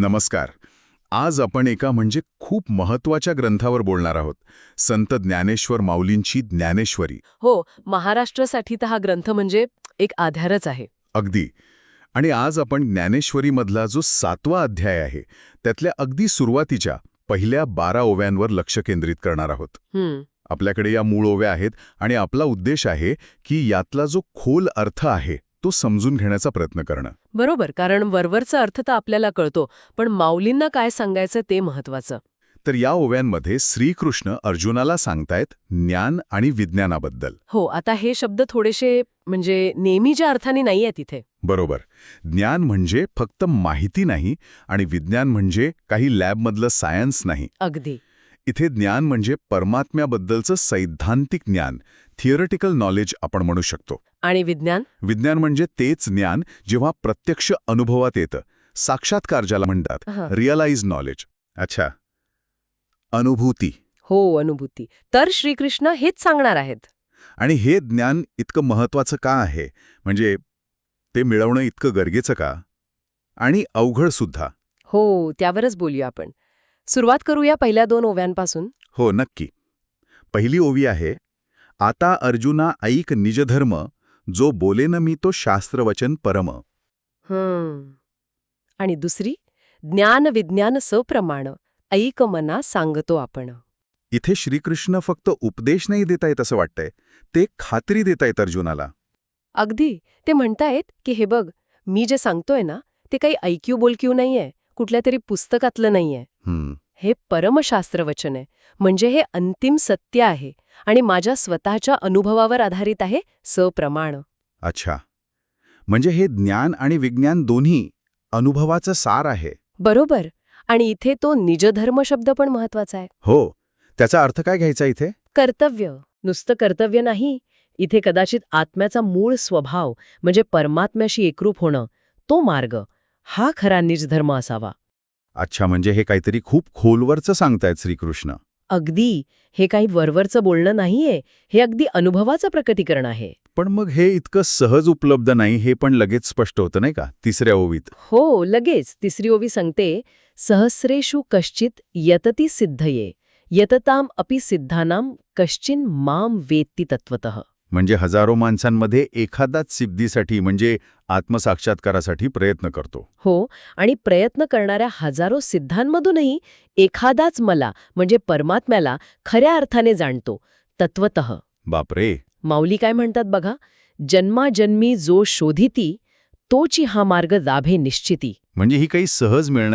नमस्कार. आज आपण एका म्हणजे खूप महत्त्वाच्या ग्रंथावर बोलणार आहोत. संत ज्ञानेश्वर माऊलींची ज्ञानेश्वरी. हो महाराष्ट्रासाठी तर हा ग्रंथ म्हणजे एक आधारच आहे. अगदी. आणि आज आपण ज्ञानेश्वरीमधला जो सातवा अध्याय आहे त्यातल्या अगदी सुरुवातीच्या पहिल्या बारा ओव्यांवर लक्ष केंद्रित करणार आहोत. आपल्याकडे या मूळ ओव्या आहेत आणि आपला उद्देश आहे की यातला जो खोल अर्थ आहे तो समजून घेण्याचा प्रयत्न करणं. बरोबर कारण वरवरचा अर्थ तर आपल्याला कळतो पण माऊलींना काय सांगायचं ते महत्वाचं तर या ओव्यांमध्ये श्रीकृष्ण अर्जुनाला सांगतायत ज्ञान आणि विज्ञानाबद्दल. हो आता हे शब्द थोडेसे म्हणजे नेहमीच्या अर्थाने नाही आहेत इथे. बरोबर. ज्ञान म्हणजे फक्त माहिती नाही आणि विज्ञान म्हणजे काही लॅबमधलं सायन्स नाही. अगदी. इथे ज्ञान म्हणजे परमात्म्याबद्दलचं सैद्धांतिक ज्ञान थिअरिटिकल नॉलेज आपण म्हणू शकतो. आणि विज्ञान? विज्ञान म्हणजे तेच ज्ञान जेव्हा प्रत्यक्ष अनुभवात येतं साक्षात्कार ज्याला म्हणतात. रिअलाइज नॉलेज अच्छा. अनुभूती. हो अनुभूती. तर श्रीकृष्ण हेच सांगणार आहेत. आणि हे ज्ञान इतकं महत्वाचं का आहे? म्हणजे ते मिळवणं इतकं गरजेचं का? आणि अवघड सुद्धा. हो त्यावरच बोलूया आपण. सुरुवात करूया पहिल्या दोन ओव्यांपासून. हो नक्की. पहिली ओवी आहे आता अर्जुना ऐक निजधर्म जो बोलेन मी तो शास्त्रवचन परम. आणि दुसरी ज्ञान विज्ञान सप्रमाण ऐक मना सांगतो आपण. इथे श्रीकृष्ण फक्त उपदेश नाही देतायत असं वाटतंय ते खात्री देतायत अर्जुनाला. अगदी ते म्हणतायत की हे बघ मी जे सांगतोय ना ते काही ऐक्यू बोलक्यू नाहीये. कुठल्या तरी पुस्तकातलं नाहीये. हम्म. हे परमशास्त्रवचन आहे. म्हणजे हे अंतिम सत्य आहे आणि माझ्या स्वतःच्या अनुभवावर आधारित आहे सप्रमाण. अच्छा. म्हणजे हे ज्ञान आणि विज्ञान दोन्ही अनुभवाचं सार आहे. बरोबर. आणि इथे तो निजधर्म शब्द पण महत्त्वाचा आहे. हो. त्याचा अर्थ काय घ्यायचा इथे? कर्तव्य. नुसतं कर्तव्य नाही. इथे कदाचित आत्म्याचा मूळ स्वभाव म्हणजे परमात्म्याशी एकरूप होणं तो मार्ग. हा खरा निजधर्म असावा. अच्छा म्हणजे हे काहीतरी खूप खोलवरचं सांगतायत श्रीकृष्ण. अगदी हे काही वरवरचं बोलणं नाहीये हे अगदी अनुभवाचं प्रकटीकरण आहे. पण मग हे इतकं सहज उपलब्ध नाही हे पण लगेच स्पष्ट होतं नाही का तिसऱ्या ओवीत? हो लगेच तिसरी ओवी सांगते सहस्रेषु कश्चित यतती सिद्धये यतताम अपि सिद्धानाम कश्चिन माम वेत्ती तत्वतः म्हणजे हजारो माणसांमध्ये एखादाच सिद्धीसाठी म्हणजे आत्मसाक्षात्कारासाठी प्रयत्न करतो. हो आणि प्रयत्न करणाऱ्या हजारो सिद्धांमधूनही एखादाच मला म्हणजे परमात्म्याला खऱ्या अर्थाने जाणतो. तत्वत बापरे! माऊली काय म्हणतात बघा? जन्माजन्मी जो शोधिती तोची हा मार्ग दाभे निश्चिती. म्हणजे ही काही सहज मिळणार